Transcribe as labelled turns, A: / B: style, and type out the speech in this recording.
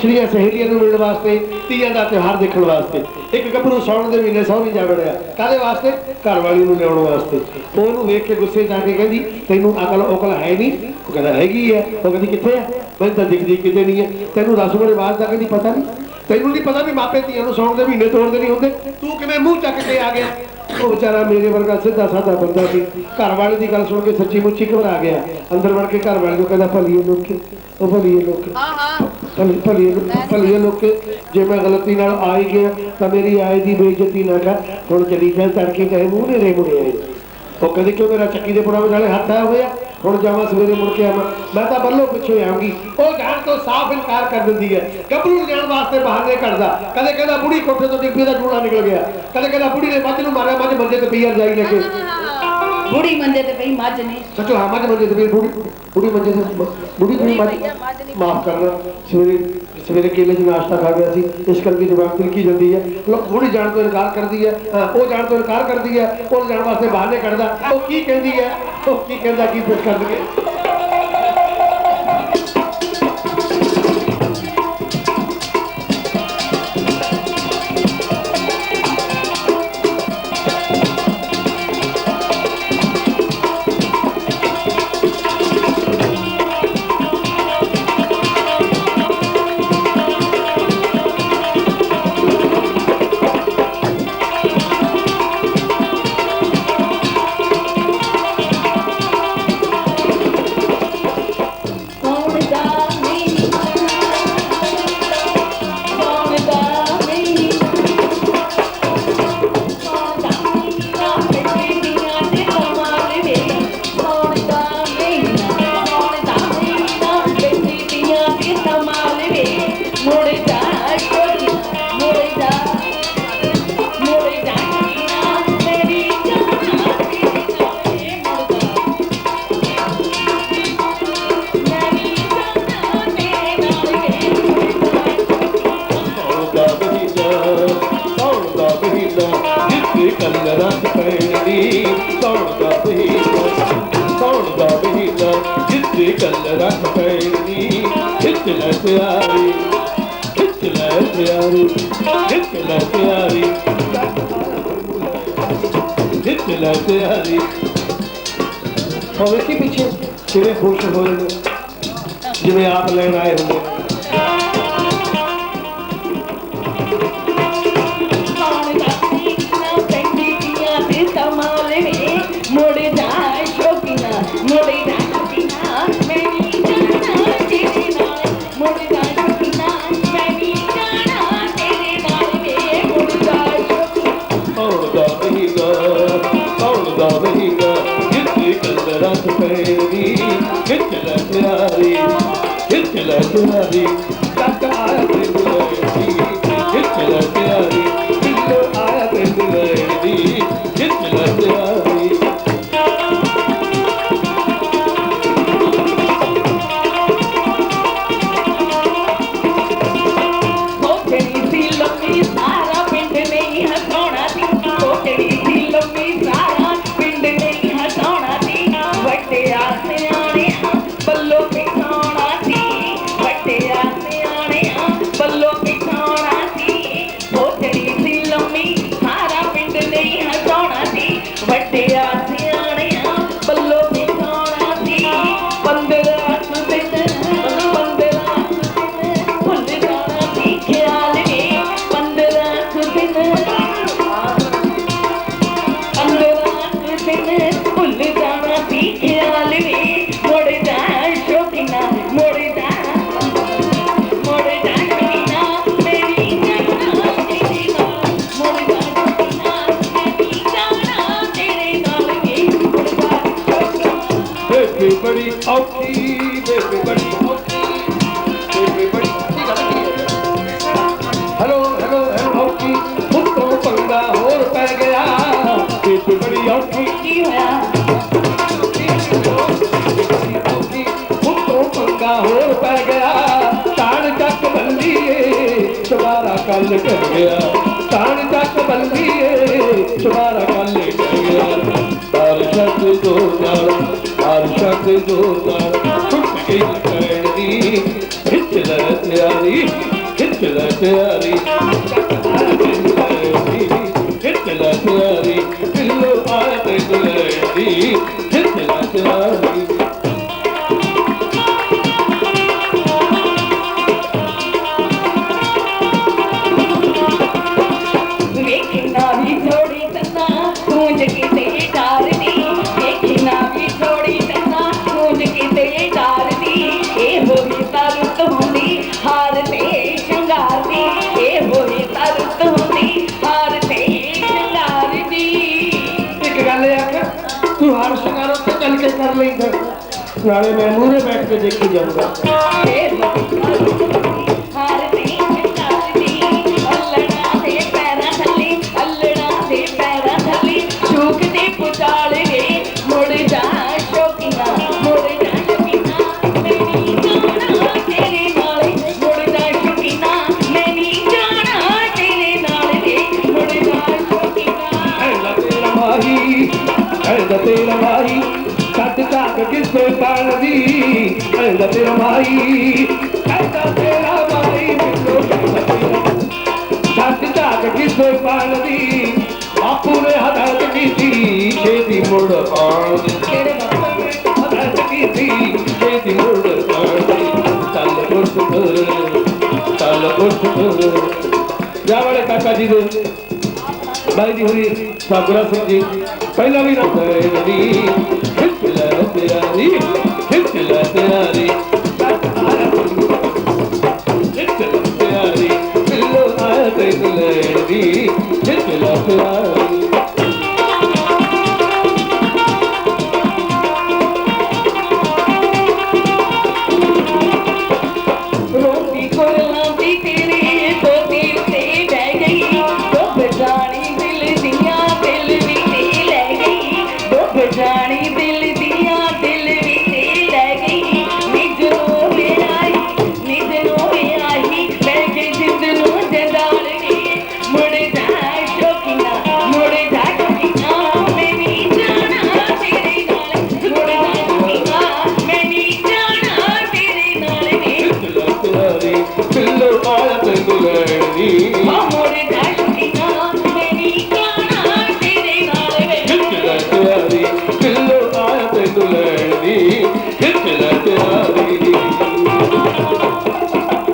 A: ਪਿਛਲੀਆਂ ਸਹੇਲੀਆਂ ਨੂੰ ਮਿਲਣ ਵਾਸਤੇ, ਤੀਆਂ ਦਾ ਤਿਉਹਾਰ ਦੇਖਣ ਵਾਸਤੇ। ਇੱਕ ਗੱਭਰੂ ਸੌਣ ਦੇ ਮਹੀਨੇ ਸਹੁਰੀ ਜਾ ਵੜਿਆ ਕਾਹਦੇ ਵਾਸਤੇ? ਘਰ ਵਾਲੀ ਨੂੰ ਲਿਆਉਣ ਵਾਸਤੇ। ਉਹਨੂੰ ਵੇਖ ਕੇ ਗੁੱਸੇ 'ਚ ਕੇ ਕਹਿੰਦੀ, ਤੈਨੂੰ ਅਕਲ ਉਕਲ ਹੈ ਨਹੀਂ? ਉਹ ਕਹਿੰਦਾ, ਹੈਗੀ ਹੈ। ਉਹ ਕਹਿੰਦੀ, ਕਿੱਥੇ ਹੈ? ਮੈਨੂੰ ਤਾਂ ਦਿਖਦੀ ਕਿਤੇ ਨਹੀਂ ਹੈ। ਤੈਨੂੰ ਰਸਮ ਰਿਵਾਜ ਦਾ ਕਹਿੰਦੀ ਪਤਾ ਨਹੀਂ ਤੈਨੂੰ ਨਹੀਂ ਪਤਾ ਵੀ ਮਾਪੇ ਧੀਆਂ ਨੂੰ ਸੌਣ ਦੇ ਮਹੀਨੇ ਤੋੜਦੇ ਨਹੀਂ ਹੁੰਦੇ? ਤੂੰ ਕਿਵੇਂ ਮੂੰਹ ਚੱਕ ਕੇ ਆ ਗਿਆ? ਉਹ ਵਿਚਾਰਾ ਮੇਰੇ ਵਰਗਾ ਸਿੱਧਾ ਸਾਦਾ ਬੰਦਾ ਸੀ। ਘਰ ਵਾਲੇ ਦੀ ਗੱਲ ਸੁਣ ਕੇ ਸੱਚੀ ਮੁੱਚੀ ਘਬਰਾ ਗਿਆ। ਅੰਦਰ ਵੜ ਕੇ ਘਰ ਵਾਲੇ ਨੂੰ ਕਹਿੰਦਾ, ਭਲੀਏ ਲੋਕੇ ਉਹ ਭਲੀਏ ਲੋਕੇ
B: ਹਾਂ। ਹਾਂ
A: ਭਲੀ ਭਲੀ ਲੋਕੇ, ਜੇ ਮੈਂ ਗਲਤੀ ਨਾਲ ਆ ਹੀ ਗਿਆ, ਤਾਂ ਮੇਰੀ ਆਏ ਦੀ ਬੇਇੱਜ਼ਤੀ ਨਾ ਕਰ। ਹੁਣ ਚਲੀ ਜਾ ਤੜਕੇ ਕਹੇ ਮੂੰਹ ਨੇ ਰੇ ਮੁੜੇ ਆਏ। ਉਹ ਕਹਿੰਦੇ, ਕਿਉਂ ਮੇਰਾ ਚੱਕੀ ਦੇ ਪੁੜਾ ਵਿਚਾਲੇ ਹੱਥ ਆਇਆ ਹੋਇਆ? ਹੁਣ ਜਾਵਾਂ ਸਵੇਰੇ ਮੁੜ ਕੇ ਆਵਾਂ। ਮੈਂ ਤਾਂ ਬੱਲੋ ਪਿੱਛੇ ਆਉਂਗੀ। ਉਹ ਜਾਣ ਤੋਂ ਸਾਫ਼ ਇਨਕਾਰ ਕਰ ਦਿੰਦੀ ਹੈ। ਗੱਭਰੂ ਜਾਣ ਵਾਸਤੇ ਬਹਾਨੇ ਕੱਢਦਾ। ਕਦੇ ਕਹਿੰਦਾ, ਬੁੜੀ ਕੋਠੇ ਤੋਂ ਡਿੱਗੀ ਦਾ ਜੂੜਾ ਨਿਕਲ ਗਿਆ। ਕਦੇ ਕਹਿੰਦਾ, ਬੁੜੀ ਨੇ ਮੱਝ ਨੂੰ ਮਾਰਿਆ, ਮੱਝ ਮੰਜੇ ਤੇ ਪਈ ਰਜਾਈ ਲੈ ਕੇ।
B: ਮੱਝ ਨੇ।
A: ਸੱਚੋ ਹਾਂ ਮੱਝ ਮੰਜੇ ਤੇ ਪਈ ਬੁੜੀ ਬੁੜੀ ਮੰਜੇ ਤੇ ਬੁੜੀ ਬੁੜੀ ਮੱਝ
B: ਪਈ ਆ, ਮੱਝ ਨਹੀਂ।
A: ਮਾਫ ਕਰਨਾ। ਸਵੇਰੇ ਸਵੇਰੇ ਕੇਲੇ ਦੀ ਨਾਸ਼ਤਾ ਖਾ ਗਿਆ ਸੀ ਇਸ ਕਰਕੇ ਜਵਾਬ ਤਿਲਕੀ ਜਾਂਦੀ ਹੈ। ਲੋਕ ਬੁੜੀ ਜਾਣ ਤੋਂ ਇਨਕਾਰ ਕਰਦੀ ਹੈ। ਹਾਂ, ਉਹ ਜਾਣ ਤੋਂ ਇਨਕਾਰ ਕਰਦੀ ਹੈ। ਉਹ ਜਾਣ ਵਾਸਤੇ ਬਹਾਨੇ ਕੱਢਦਾ। ਉਹ ਕੀ ਕਹਿੰਦੀ ਹੈ? ਉਹ ਕੀ ਕਹਿੰਦਾ ਕੀ ਪੁੱਛ ਕਰਨਗੇ? ਮਹੀਨਾ ਜਿੱਥੇ ਕੱਲ ਰਾਤ ਪੈਣੀ ਸੌਣ ਦਾ ਮਹੀਨਾ ਸੌਣ ਖਿੱਚ ਲੈ ਪਿਆਰੀ, ਖਿੱਚ ਲੈ ਪਿਆਰੀ, ਖਿੱਚ ਲੈ ਪਿਆਰੀ। ਖਿੱਚ ਲੈ ਪਿਆਰੀ। ਹੋਵੇ ਕੀ ਪਿੱਛੇ ਕਿਵੇਂ ਖੁਸ਼ ਹੋਏ ਨੇ। ਜਿਵੇਂ ਆਪ ਲੈਣ ਆਏ ਹੁੰਦੇ ਜਿੱਥੇ ਕੰਦਰਾਂ ਚ ਪੈਣੀ ਖਿੱਚ ਲੈ ਪਿਆਰੀ ਖਿੱਚ ਲੈ ਪਿਆਰੀ ਕੱਟ ਆਇਆ ਤੇ ਬੁਲਾਈ ਖਿੱਚ ਲੈ ਪਿਆਰੀ ਕਿੱਥੇ ਆਇਆ ਤੇ ਬੁਲਾਈ ਖਿੱਚ ਲੈ ਪਿਆਰੀ
B: आते आते
A: ਬੇਬੇ ਬੜੀ ਔਖੀ ਬੇਬੇ ਬੜੀ ਔਖੀ ਬੇਬੇ ਬੜੀ ਕੀ ਗੱਲ ਕੀ ਹੈ? ਹੈਲੋ ਹੈਲੋ ਹੈਲੋ ਔਖੀ ਉੱਤੋਂ ਪੰਗਾ ਹੋਰ ਪੈ ਗਿਆ। ਬੇਬੇ ਬੜੀ ਔਖੀ
B: ਕੀ ਹੋਇਆ?
A: ਉੱਤੋਂ ਪੰਗਾ ਹੋਰ ਪੈ ਗਿਆ। ਤਾਣ ਚੱਕ ਬੱਲੀਏ ਚਵਾਰਾ ਕੱਲ ਕਰ ਗਿਆ। ਤਾਣ ਚੱਕ ਬੱਲੀਏ ਚਵਾਰਾ ਬਾਰਿਸ਼ਾਂ ਦੇ ਜ਼ੋਰ ਨਾਲ ਟੁੱਟ ਗਈ ਪੈਣ ਦੀ ਖਿੱਚ ਲੈ ਤਿਆਰੀ ਖਿੱਚ ਲੈ ਤਿਆਰੀ ਖਿੱਚ ਲੈ ਤਿਆਰੀ ਬਿੱਲੋ ਆ ਤੇ ਦੁਲੜੀ ਖਿੱਚ ਲੈ ਤਿਆਰੀ ਕਰ ਲੈਂਦਾ ਨਾਲੇ ਮੈਂ ਮੂਹਰੇ ਬੈਠ ਕੇ ਦੇਖੀ ਜਾਊਂਗਾ
B: ਇਹ
A: ਪਾਲਦੀ ਐਂਦਾ ਤੇਰਾ ਮਾਹੀ ਐਂਦਾ ਤੇਰਾ ਮਾਹੀ ਮੈਨੂੰ ਕਹਿੰਦਾ ਤੇਰਾ ਕੱਟ ਕੱਟ ਕਿਸੇ ਪਾਲਦੀ ਬਾਪੂ ਨੇ ਹਦਾਇਤ ਕੀਤੀ ਛੇਤੀ ਮੁੜ ਆਉਣ ਦੀ।
B: ਕਿਹੜੇ ਬਾਬਾ
A: ਹਦਾਇਤ ਕੀਤੀ ਛੇਤੀ ਮੁੜ ਆਉਣ ਦੀ। ਚੱਲ ਉੱਠ ਚੱਲ ਉੱਠ ਜਾ ਵਾਲੇ ਕਾਕਾ ਜੀ ਦੇ। ਬਾਈ ਜੀ ਹੋਰੀ ਸਾਗਰਾ ਸਿੰਘ ਜੀ। ਪਹਿਲਾਂ ਵੀ ਨਾ ਤੇਰੀ ਖਿੱਚ ਲੈ ਤਿਆਰੀ ਖਿੱਚ ਲੈ ਤਿਆਰੀ ਖਿੱਚ ਲੈ ਤਿਆਰੀ ਬਿੱਲੋ ਆਇਆ ਤੇ ਲੈਣੀ ਖਿੱਚ ਲੈ ਤਿਆਰੀ எழுதி